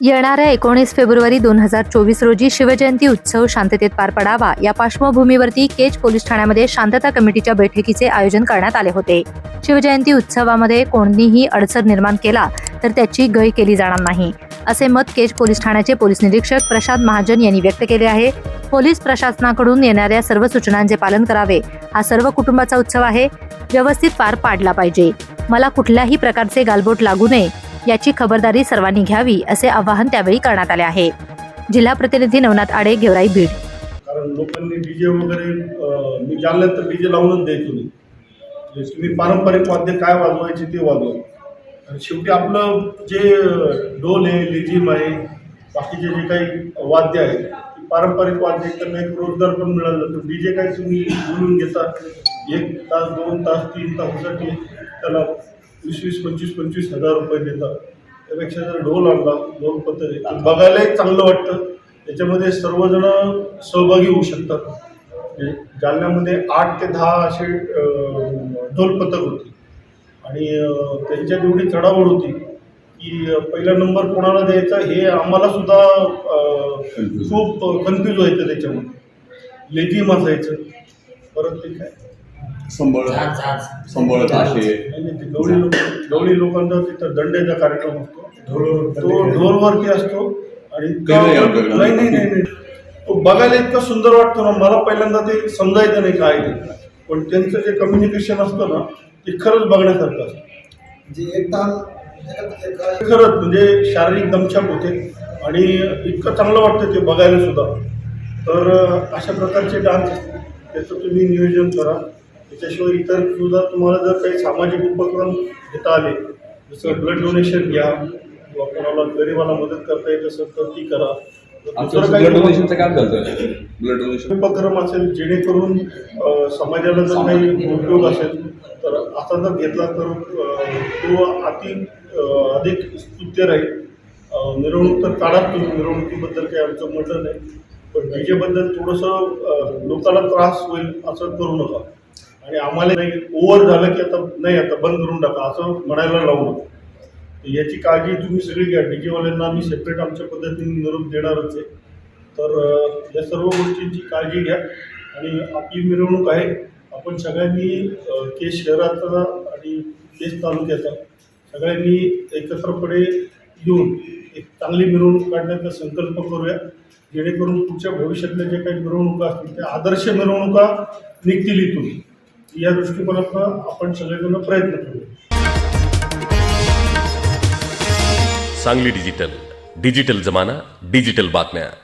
येणाऱ्या एकोणीस फेब्रुवारी दोन हजार चोवीस रोजी शिवजयंती उत्सव शांततेत पार पडावा. या पार्श्वभूमीवरती केज पोलीस ठाण्यामध्ये शांतता कमिटीच्या बैठकीचे आयोजन करण्यात आले होते. शिवजयंती उत्सवामध्ये कोणतीही अडचण निर्माण केला तर त्याची गय केली जाणार नाही. असे मत केज पोलीस ठाण्याचे पोलीस निरीक्षक प्रशांत महाजन यांनी व्यक्त केले आहे. पोलीस प्रशासनाकडून येणाऱ्या सर्व सूचनांचे पालन करावे. हा सर्व कुटुंबाचा उत्सव आहे. व्यवस्थित पार पाडला पाहिजे. मला कुठल्याही प्रकारचे गालबोट लागू नये. याची खबरदारी सर्वांनी घ्यावी असे आवाहन त्यावेळी करण्यात आले आहे. जिल्हा प्रतिनिधी नवनाथ आडे गेवराई बीड. कारण लोकांनी डीजे वगैरे मी जाणल्यानंतर तर डीजे लावूनच द्यायचो नाही. म्हणजे तुम्ही पारंपरिक वाद्य काय वाजवायचे ते वाजवा. आणि शेवटी आपलं जे अं, ढोल आहे लेझिम आहे बाकीचे जे काही वाद्य आहेत पारंपरिक वाद्य त्यांना एक रोजगार पण मिळाला. जातो डीजे काय तुम्ही बोलून घेता? एक तास दोन तास तीन तासासाठी त्याला वीस वीस पंचवीस पंचवीस हजार रुपये देतात. त्यापेक्षा जर ढोल आणला ढोल ते बघायलाही चांगलं वाटतं. त्याच्यामध्ये सर्वजण सहभागी होऊ शकतात. म्हणजे जालन्यामध्ये आठ ते दहा असे ढोल पथक होते. आणि अं, त्यांच्यात एवढी चढावड होती की पहिला नंबर कोणाला द्यायचा हे आम्हाला सुद्धा खूप कन्फ्यूज व्हायचं त्याच्यामध्ये. लेझिम असायचं. परत ते काय? संबळ संबळ गवळी लोक गवळी लोकांचा तिथं दंड्याचा कार्यक्रम असतो. तो ढोलवरती असतो आणि नाही. नाही नाही नाही नाही. तो बघायला इतकं सुंदर वाटतं ना मला पहिल्यांदा ते समजायचं नाही काय ते. पण त्यांचं जे कम्युनिकेशन असतं ना ते खरंच बघण्यासारखं असतं. जे एक ताल खरंच म्हणजे शारीरिक दमछाक होते आणि इतकं चांगलं वाटतं ते बघायला सुद्धा. तर अशा प्रकारचे डान्स असतात. त्याचं तुम्ही नियोजन करा. त्याच्याशिवाय इतर सुद्धा तुम्हाला जर काही सामाजिक उपक्रम घेता आले जसं ब्लड डोनेशन घ्या किंवा कोणाला गरिबाला मदत करता येत असेल तर ती करा. आमचं दुसरं ब्लड काही डोनेशनचं काम चालतं. ब्लड डोनेशन उपक्रम असेल जेणेकरून समाजाला जर काही उपयोग असेल तर असा जर घेतला तर तो अति अधिक स्तुत्य राहील. मिरवणूक तर काढाच तुम्ही मिरवणुकीबद्दल काही आमचं म्हटलं नाही. पण डीजेबद्दल थोडंसं लोकांना त्रास होईल असं करू नका. आणि आम्हाला नाही ओव्हर झालं की आता नाही आता बंद करून टाका असं म्हणायला लावू नका. याची काळजी तुम्ही सगळी घ्या. डीजेवाल्यांना आम्ही सेपरेट आमच्या पद्धतीने निरोप देणारच आहे. तर या सर्व गोष्टींची काळजी घ्या. आणि आपली मिरवणूक आहे. आपण सगळ्यांनी केस शहराचा आणि केस तालुक्याचा सगळ्यांनी एकत्रपणे येऊन एक चांगली मिरवणूक काढण्याचा संकल्प करूया. जेणेकरून पुढच्या भविष्यातल्या जे काही मिरवणुका असतील त्या आदर्श मिरवणुका निघतील इथून. या दृष्टिकोनातनं आपण सगळेजण प्रयत्न करूया. सांगली डिजिटल. डिजिटल जमाना डिजिटल बातम्या.